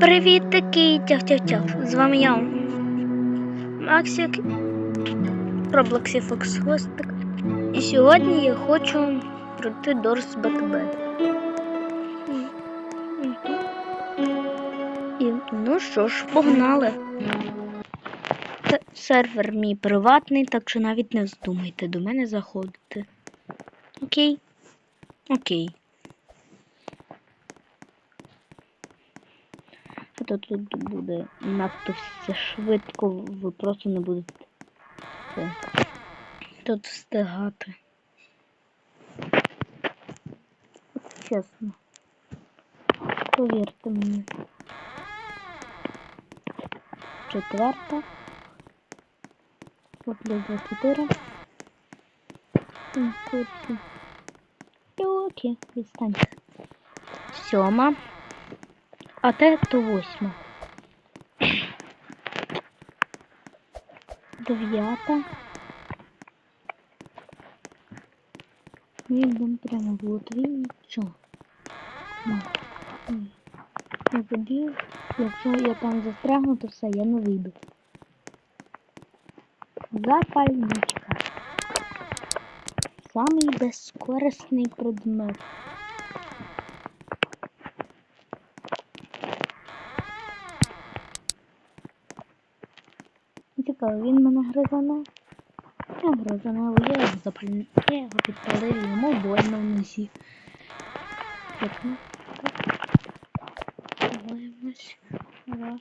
Привіт такий тяв-тяв-тяв. З вами я. Максик Роблоксі Фокс Хвостик. І сьогодні я хочу пройти Дорс БТБ. І ну що ж, погнали. Це сервер мій приватний, так що навіть не вздумайте до мене заходити. Окей? Окей. То тут буде надто все швидко, ви просто не будете тут встигати. От чесно. Повірте мені. Четверта. От плюс 24. Курсі. Окей, відстаньте. Сьома. А те то восьма. Дев'ята. Ми йдемо прямо в Лутві. Нічого. Я подію. Якщо я там застрягну, то все, я не вийду. Запальничка. Самий безкорисний предмет. Цікаво, він мене гризане. Я гризане, я його запалю. Я його підпалив, йому больно в носі. Так, ну, так. Дивимось. Раз.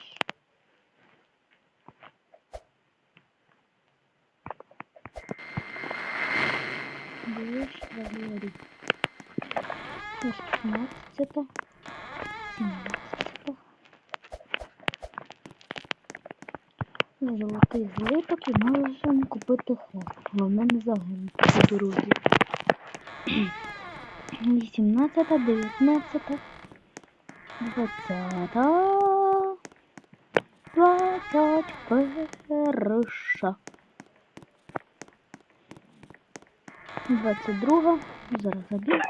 Дві швалері. Ось 15. 17. Золотий злиток і можемо купити хрест. Головне не загинути по дорозі. 18, 19, 20, 21. 22. Зараз забіг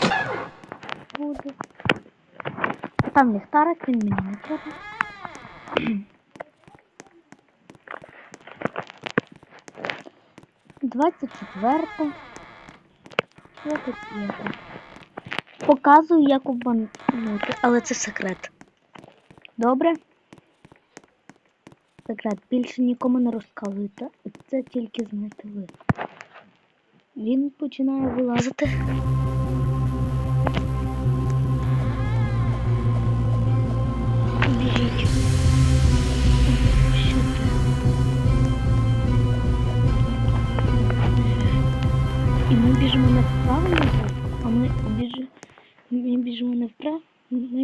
буде. Там ліхтарик, він мені не треба. Двадцять четверта. Двадцять п'ята. Показую, як обманути, але це секрет. Добре? Секрет. Більше нікому не розказуйте. Це тільки знаєте ви. Він починає вилазити.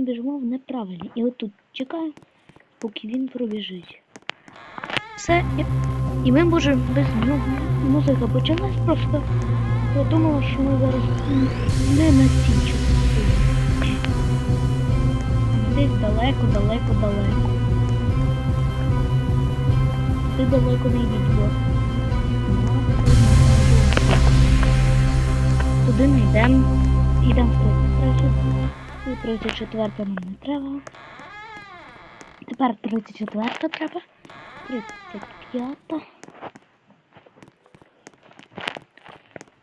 Ми біжимо в неправильні. І отут чекаємо, поки він пробіжить. Все, і, ми можемо без нього. Музика почалась просто. Я думала, що ми зараз не на частині. Десь далеко, далеко, далеко. Ти далеко не йдіть, бо. Туди не йдемо. Йдемо в 33. І 34 нам не треба. Тепер 34 треба. 35.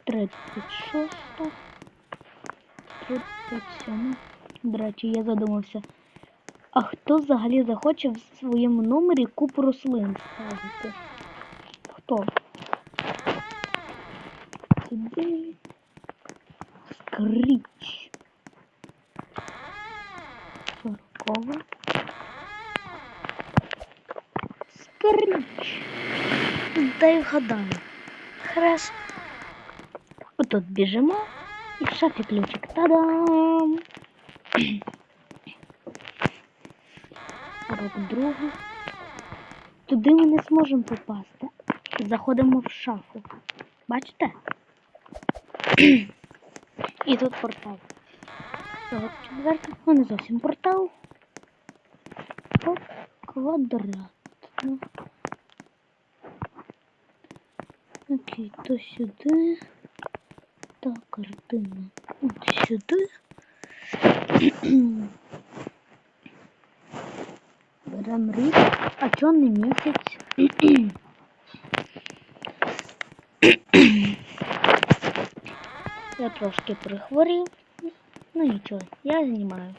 36. 37. До речі, я задумався. А хто взагалі захоче в своєму номері купу рослин ставити? Хто? Сюди. Скріч. Сорокова. Скріч. Дай вгадаю. Хрест. Отут біжимо. І в шафі ключик. Та-дам! Рок другу. Туди ми не зможемо попасти. Заходимо в шафу. Бачите? І тут портал. 44. Ну, не зовсім портал. По квадрат. Ну. Окей, то сюди. Та картина. От сюди. Ждем рік, а чо не місяць? Я трошки прихворів. Ну нічого, я знімаю.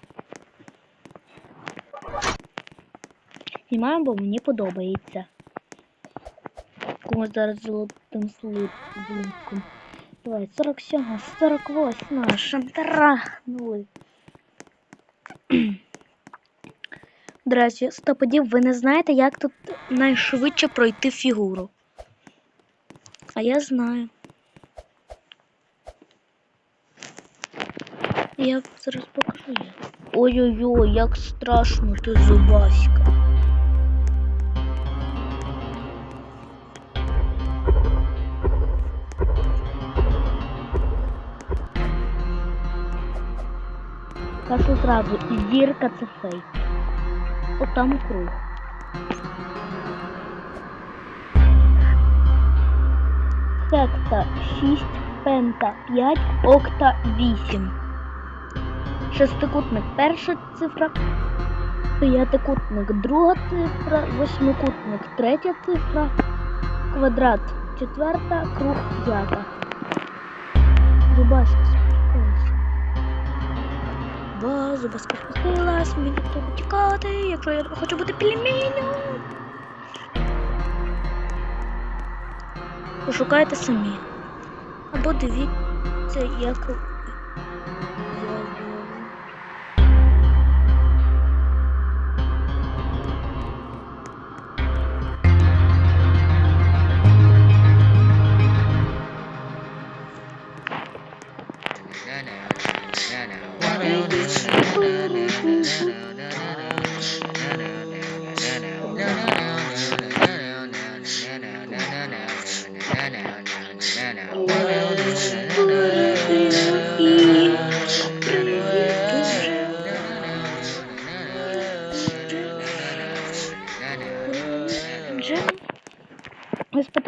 Знімаю, бо мені подобається. Комусь зараз золотим слу- Давай, 47, 48, шантарахнули. До речі, стоподів, ви не знаєте, як тут найшвидше пройти фігуру. А я знаю. Я зараз покажу. Ой-ой-ой, як страшно ти зубаська. Кажу зразу, зірка це фейк. От там круг. Секта 6, пента 5, окта 8. Шестикутник перша цифра, п'ятикутник друга цифра, восьмикутник третя цифра, квадрат четверта, круг п'ята. Спустилася. Ба, зубаська спустилась, мені треба тікати, якщо я хочу бути пельменем. Пошукайте самі. Або дивіться, як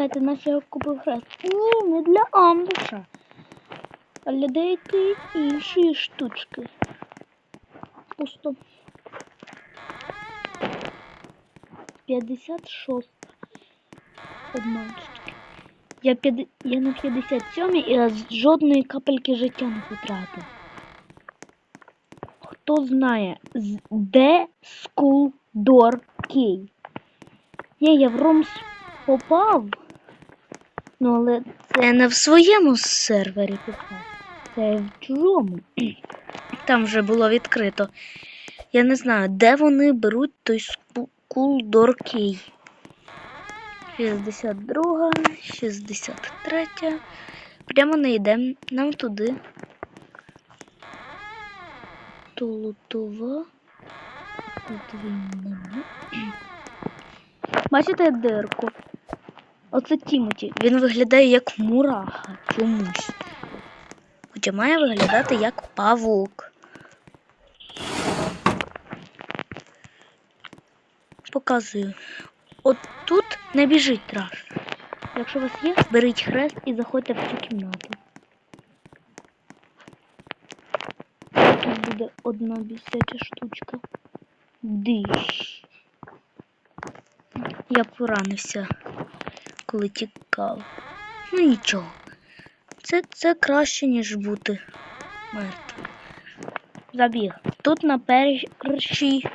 Ви спитаєте, на що я купив хрест? Ні, не для амбуша. А для деякої іншої штучки. Пусто. 56. Обманщики. Я, п'яд... я на 57 і я жодної капельки життя не потратив. Хто знає, де Door Key? Ні, я в Ромс попав. Ну, але це не в своєму сервері попав. Це в чужому. Там вже було відкрито. Я не знаю, де вони беруть той Key. 62, 63. Прямо не йдемо нам туди. Тулутова. Бачите дирку? Оце Тімоті. Він виглядає як мураха чомусь. Хоча має виглядати як павук. Показую. От тут не біжить траш. Якщо у вас є, беріть хрест і заходьте в цю кімнату. Тут буде одна бісяча штучка. Диш. Я поранився, коли тікав. Ну нічого. Це, це краще, ніж бути мертвим. Забіг. Тут на першій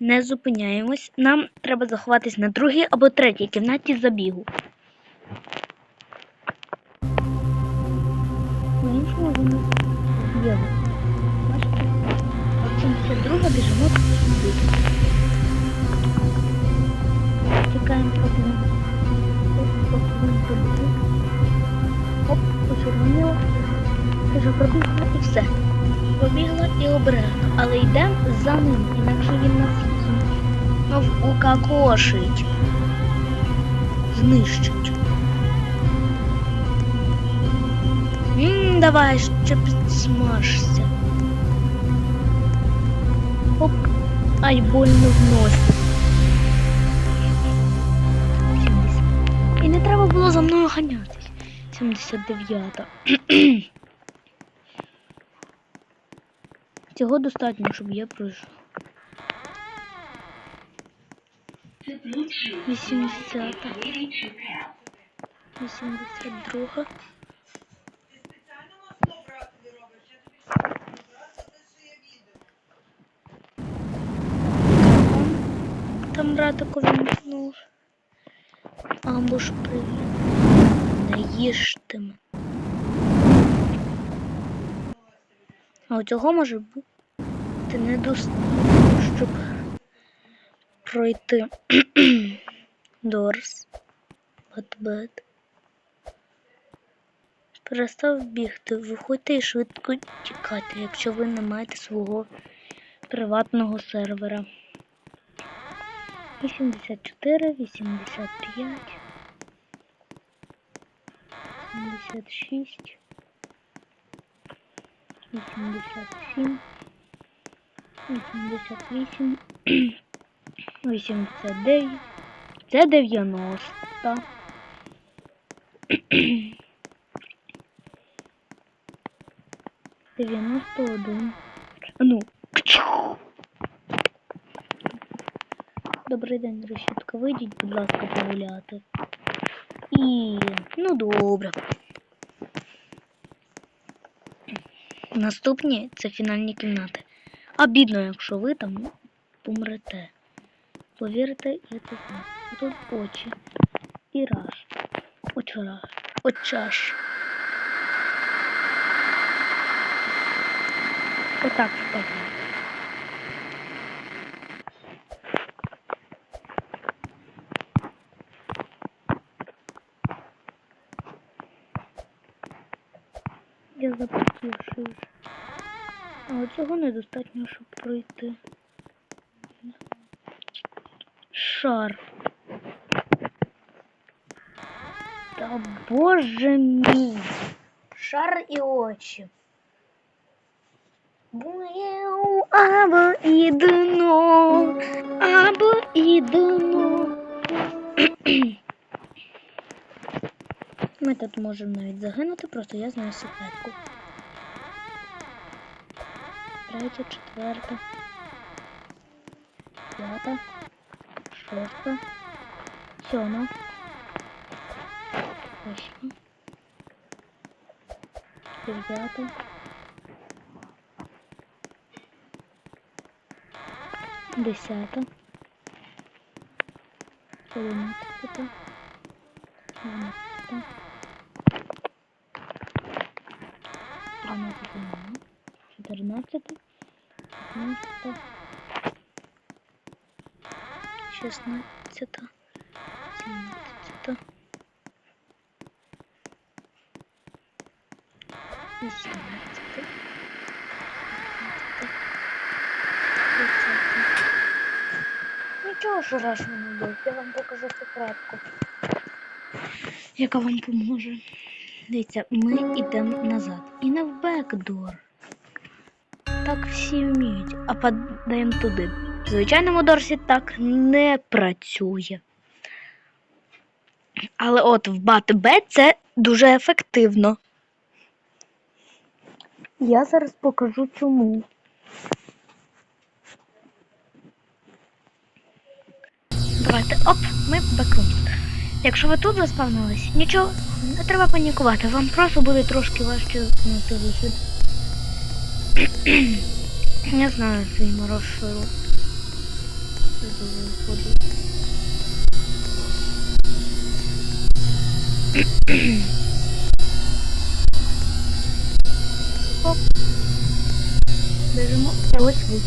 не зупиняємось. Нам треба заховатись на другій або третій кімнаті забігу. По-іншому вони з'їли. Бачите? От 72 біжимо. Чекаємо, поки Оп, почервоніло. Кажу, пробігла і все. Побігла і обережно, але йдемо за ним, інакше він нас знов укакошить. Знищить. М, давай ще підсмажся. Оп. Ай, больно в носі. За мною ганятись. 79. Цього достатньо, щоб я пройшов. 80. 82. Там радико вімкнув. Амбуш привіт. Їжте. А у цього може бути недостатньо, щоб пройти Дорс. Бат-бат. Перестав бігти, виходьте і швидко тікати, якщо ви не маєте свого приватного сервера. 84, 85, 76, 87, 88, 89. Це 90. Дев'яносто один. Ну. Добрий день, решітка. Вийдіть, будь ласка, погуляти. І. Ну добре. Наступні це фінальні кімнати. А бідно, якщо ви там помрете. Повірте, я це знаю. Тут очі. І раш. Очараш. Очаш. Отак сказано. Я запотівши вже. Але цього недостатньо, щоб пройти. Шар. Та боже мій. Шар і очі. Буяу, або і дно, або і дно. Ми тут можемо навіть загинути, просто я знаю секретку. Третя, четверта, п'ята, шоста, сьома, восьма, дев'ята, десята, одинадцята, дванадцята, 14, 15, 16, 17, 18, 19, 20. Нічого не буде, я вам покажу секретку, яка вам поможе. Дивіться, ми йдемо назад. І на бекдор. Так всі вміють, а падаємо туди. В звичайному дорсі так не працює. Але от в БАТ-Б це дуже ефективно. Я зараз покажу чому. Давайте, оп, ми в бекрум. Якщо ви тут заспавнились, нічого, не треба панікувати, вам просто буде трошки важче знайти вихід. Я знаю маршрут. До виходу. Оп. Біжимо. Та ось вихід.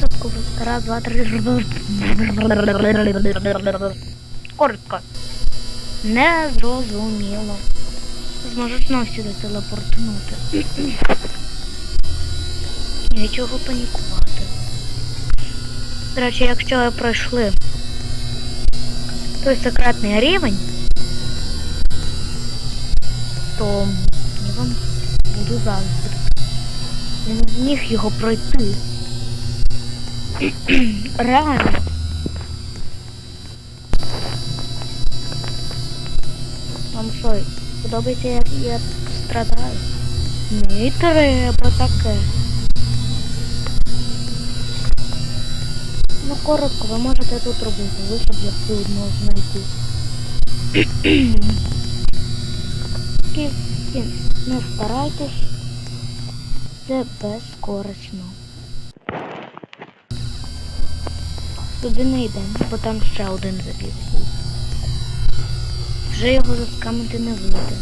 Чітко. Раз, два, три. Коротко. Незрозуміло. Зможеш знову сюди телепортнути. Нічого панікувати. До речі, якщо ви пройшли той секретний рівень, то я вам буду заздрити. Я не зміг його пройти. Реально. Вам що, подобається, як я страдаю? Не треба таке. Ну, коротко, ви можете тут робити, ви щоб я все одно знайти. Не старайтесь, це безкорисно. Туди не йдемо, бо там ще один забіг був. Вже його заскамити не вийде.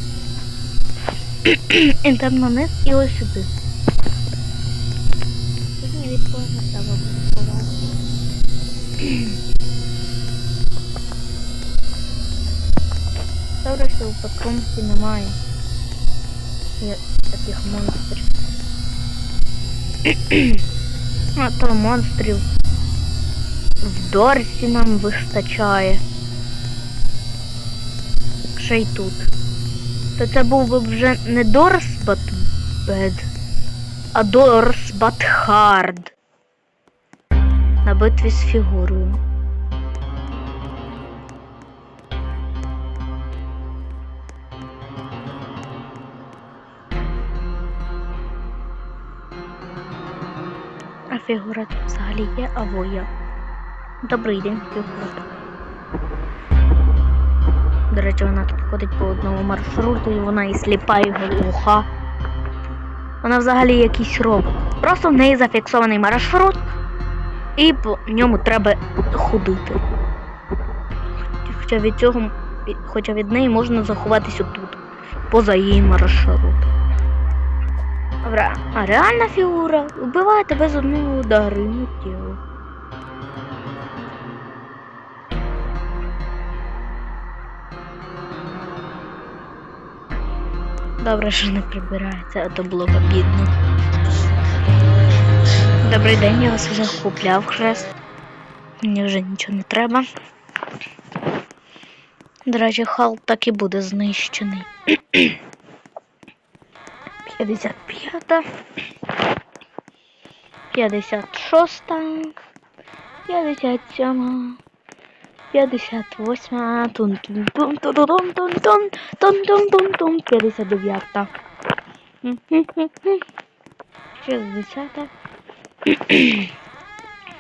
Ідемо на низ і ось сюди. Сьогодні відповідно буде Добре, що в патрунці немає таких монстрів. а то монстрів в Дорсі нам вистачає. Ще й тут. То це був би вже не Дорсбатбед, а Дорсбат Хард. На битві з фігурою. А фігура тут взагалі є або я. Добрий день, фігура. До речі, вона тут ходить по одному маршруту і вона і сліпа, і глуха. Вона взагалі якийсь робот. Просто в неї зафіксований маршрут, і по ньому треба ходити. Хоча від цього, хоча від неї можна заховатися тут, поза її маршрут. А реальна фігура вбиває тебе з одного удару і Добре, що не прибирається, а то було б обідно. Добрий день, я вас вже купляв хрест. Мені вже нічого не треба. До речі, хал так і буде знищений. 55, 56, 57, 58, тун тун тун тун тун тун тун тун тун тун тун 59, 60,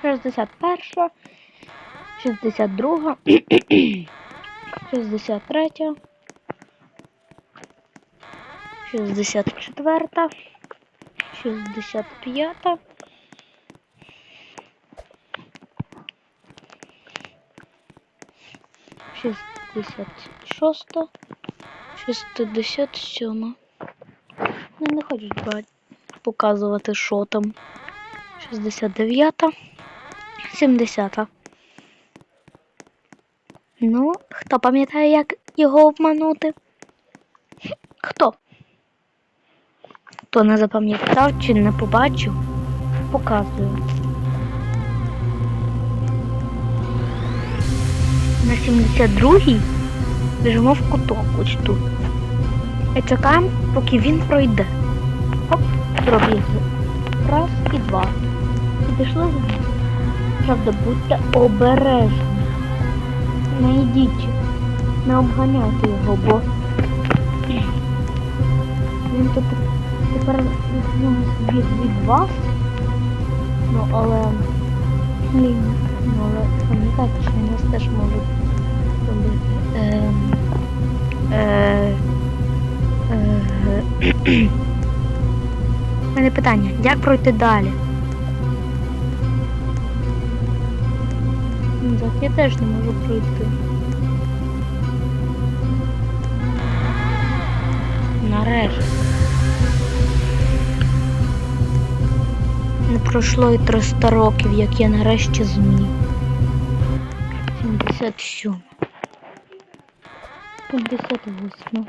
61, 62, 63, 64, 65, шістдесят шоста, шістдесят сьома. Ну, не хочуть показувати, що там. 69, 70. Ну, хто пам'ятає, як його обманути? Хто? Хто не запам'ятав чи не побачив, показую. На 72-й біжимо в куток ось тут. І чекаємо, поки він пройде. Хоп, пробігли. Раз і два. І пішли за ним. Правда, будьте обережні. Не йдіть, не обганяйте його, бо він тут тепер від, від вас. Ну, але блін, але пам'ятайте, що у нас теж можуть робити. Е, е, е, У мене питання, як пройти далі? Ну, Так я теж не можу пройти. Нарешті. Не пройшло і 300 років, як я нарешті зміг. 77. 58.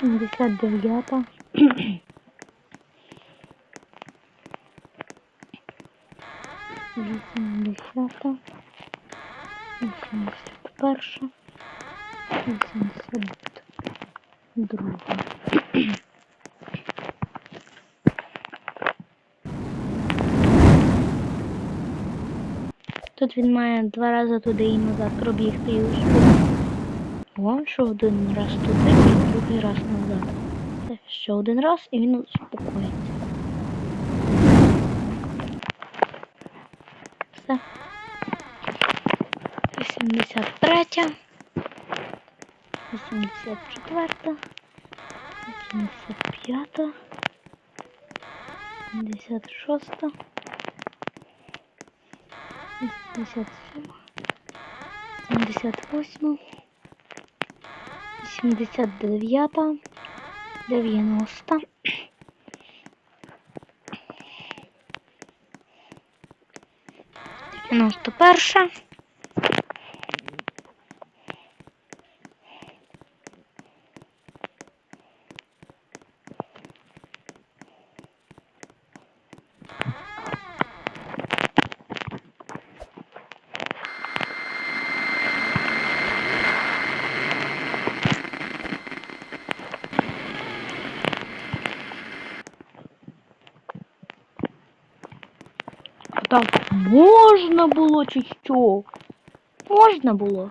79. 80. 81. 82. Тут він має два рази туди і назад пробігти і успокоїв. О, що один раз туди і другий раз назад. Так, ще один раз і він успокоїться. Все. 83. 84. 85. 56. 87, 78, 89, 90, 91, А так можна було чи що? Можна було.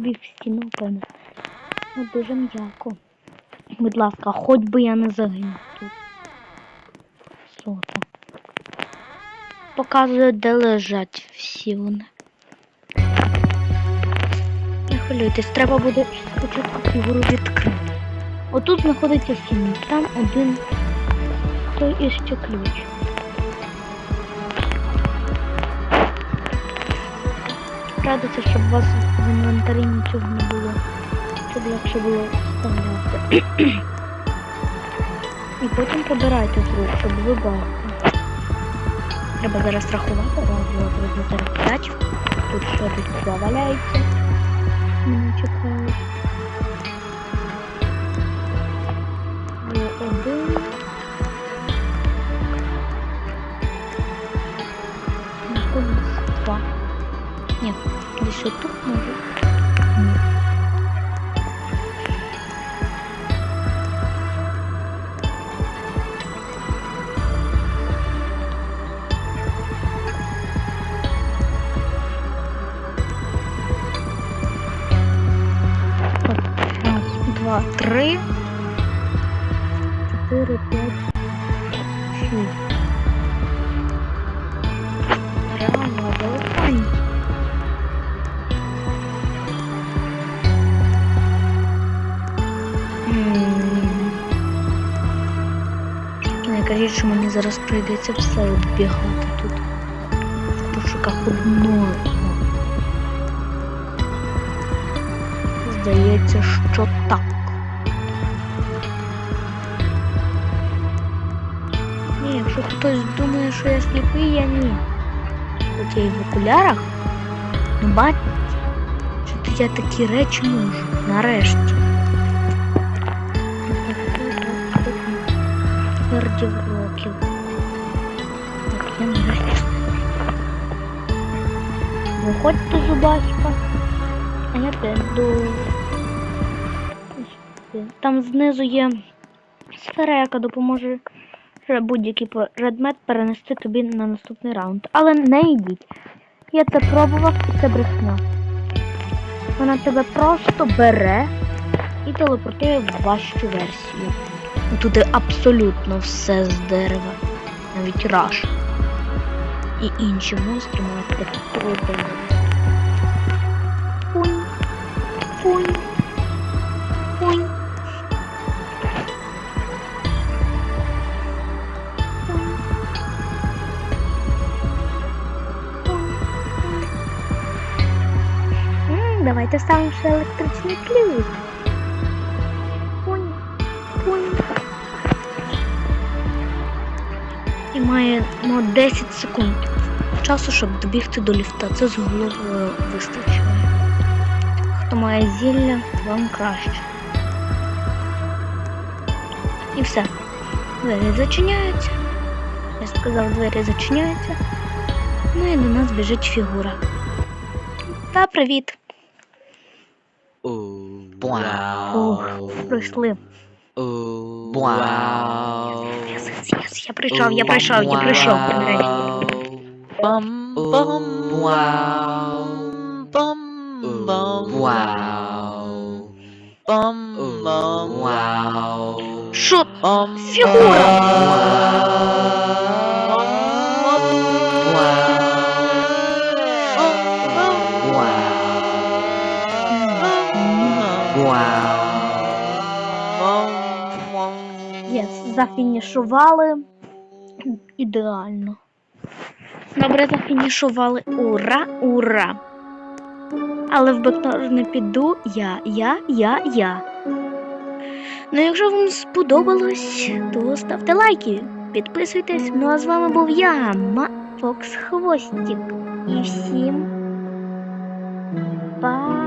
Побіг стіну, певно. Ну, дуже м'яко. Будь ласка, хоч би я не загинув тут. Сота. Показує, де лежать всі вони. Не хвилюйтесь, треба буде спочатку фігуру відкрити. Отут знаходиться сім, там один той і ще ключ. Радиться, щоб у вас в інвентарі нічого не було, щоб легше було вставляти. І потім прибирайте звук, щоб ви бачили. Треба зараз рахувати. Три, чотири, п'ять. Тут ще тут два валяється. Мене чекають. Один. Десь тут може. Два, три. Чотири, п'ять, шість. мені зараз прийдеться все оббігати тут. В пошуках одного. Здається, що так. Ні, якщо хтось думає, що я сліпий, я ні. Хоч я і в окулярах, ну бачите, що то я такі речі можу. Нарешті. Твердів Виходьте, зубачка. А я піду. Там знизу є сфера, яка допоможе будь-який предмет перенести тобі на наступний раунд. Але не йдіть. Я це пробував і це брехня. Вона тебе просто бере і телепортує в важчу версію. Тут абсолютно все з дерева. Навіть раш. І інші монстри мають такого дерева. Пунь. Пунь. Пунь. Пунь. Пунь. М, Давайте ставимо ще електричний ключ. Пунь. Пунь. І маємо 10 секунд Часу, щоб добігти до ліфта. Це з головою вистачає. Хто має зілля, вам краще. І все. Двері зачиняються. Я сказав, двері зачиняються. Ну і до нас біжить фігура. Та привіт. О, пройшли. Я прийшов, я прийшов, я прийшов. Нарешті. Бам бам вау. Бам бам вау. Бам бам вау. Що? Бам Фігура! Зафінішували. Ідеально. Добре, зафінішували. Ура, ура! Але в бектор не піду я, я, я, я. Ну, якщо вам сподобалось, то ставте лайки, підписуйтесь. Ну а з вами був я, Макс Фокс Хвостик. І всім па